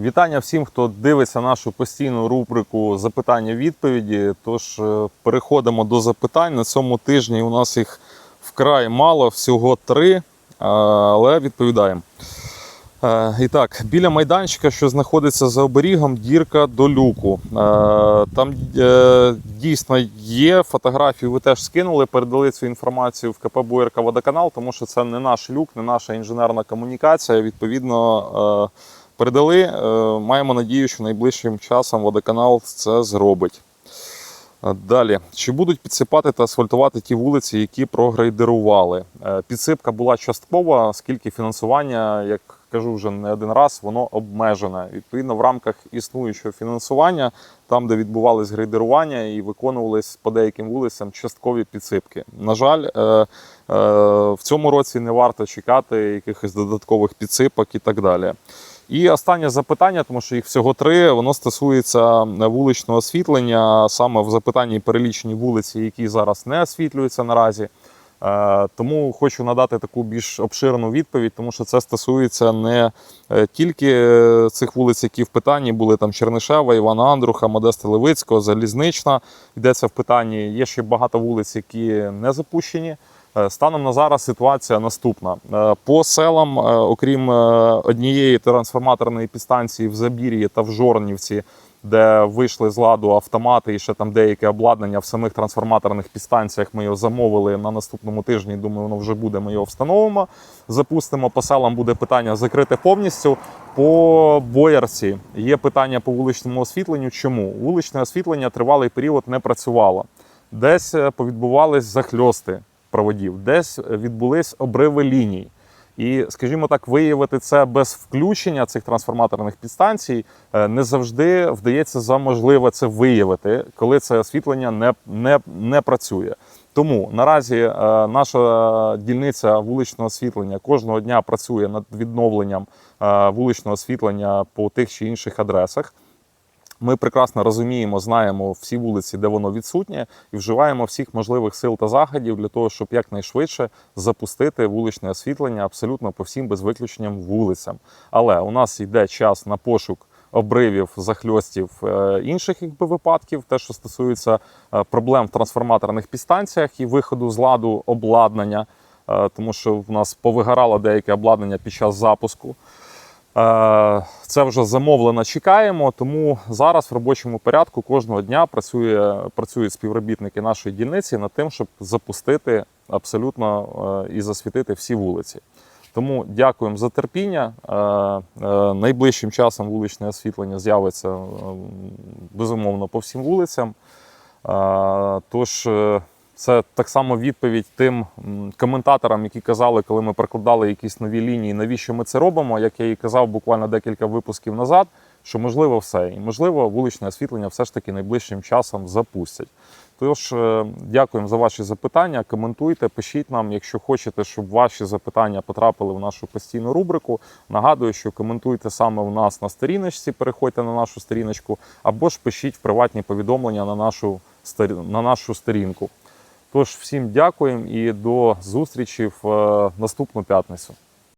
Вітання всім, хто дивиться нашу постійну рубрику запитання-відповіді. Тож е, переходимо до запитань. На цьому тижні у нас їх вкрай мало, всього три, е, але відповідаємо. Е, І так, біля майданчика, що знаходиться за оберігом, дірка до люку. Там дійсно є фотографію. Ви теж скинули, передали цю інформацію в КП БУРК Водоканал, тому що це не наш люк, не наша інженерна комунікація. Відповідно, передали. Е, Маємо надію, що найближчим часом водоканал це зробить. Е, Далі, чи будуть підсипати та асфальтувати ті вулиці, які прогрейдерували? Е, Підсипка була часткова, оскільки фінансування, як кажу вже не один раз, воно обмежене. Відповідно, в рамках існуючого фінансування, там, де відбувались грейдерування і виконувались по деяким вулицям часткові підсипки. На жаль, е, е, в цьому році не варто чекати якихось додаткових підсипок і так далі. І останнє запитання, тому що їх всього три, воно стосується вуличного освітлення, саме в запитанні перелічені вулиці, які зараз не освітлюються наразі. Е, Тому хочу надати таку більш обширну відповідь, тому що це стосується не е, тільки е, цих вулиць, які в питанні були там Чернишева, Івана Андруха, Модеста Левицького, Залізнична. Йдеться в питанні. Є ще багато вулиць, які не запущені. Станом на зараз ситуація наступна. По селам, окрім однієї трансформаторної підстанції в Забір'ї та в Жорнівці, де вийшли з ладу автомати і ще там деяке обладнання в самих трансформаторних підстанціях. Ми його замовили на наступному тижні. Думаю, воно вже буде. Ми його встановимо. Запустимо по селам. Буде питання закрите повністю. По боярці є питання по вуличному освітленню. Чому вуличне освітлення тривалий період не працювало? Десь е, повідбувались захльости проводів, десь відбулись обриви ліній. І, скажімо так, виявити це без включення цих трансформаторних підстанцій е, не завжди вдається за можливе це виявити, коли це освітлення не, не, не працює. Тому наразі е, наша дільниця вуличного освітлення кожного дня працює над відновленням е, вуличного освітлення по тих чи інших адресах. Ми прекрасно розуміємо, знаємо всі вулиці, де воно відсутнє, і вживаємо всіх можливих сил та заходів для того, щоб якнайшвидше запустити вуличне освітлення абсолютно по всім без виключенням вулицям. Але у нас йде час на пошук обривів, захльостів е, інших якби, випадків, те, що стосується е, проблем в трансформаторних підстанціях і виходу з ладу обладнання, е, тому що в нас повигорало деяке обладнання під час запуску. Е, Це вже замовлено, чекаємо. Тому зараз в робочому порядку кожного дня працює, працюють співробітники нашої дільниці над тим, щоб запустити абсолютно е, і засвітити всі вулиці. Тому дякуємо за терпіння. Е, Найближчим часом вуличне освітлення з'явиться безумовно по всім вулицям. Тож це так само відповідь тим коментаторам, які казали, коли ми прокладали якісь нові лінії, навіщо ми це робимо. Як я і казав буквально декілька випусків назад, що можливо все, і можливо, вуличне освітлення все ж таки найближчим часом запустять. Тож е, дякуємо за ваші запитання. Коментуйте, пишіть нам, якщо хочете, щоб ваші запитання потрапили в нашу постійну рубрику. Нагадую, що коментуйте саме у нас на сторіночці, переходьте на нашу сторіночку, або ж пишіть в приватні повідомлення на нашу, на нашу сторінку. Тож всім дякуємо і до зустрічі в е, наступну п'ятницю.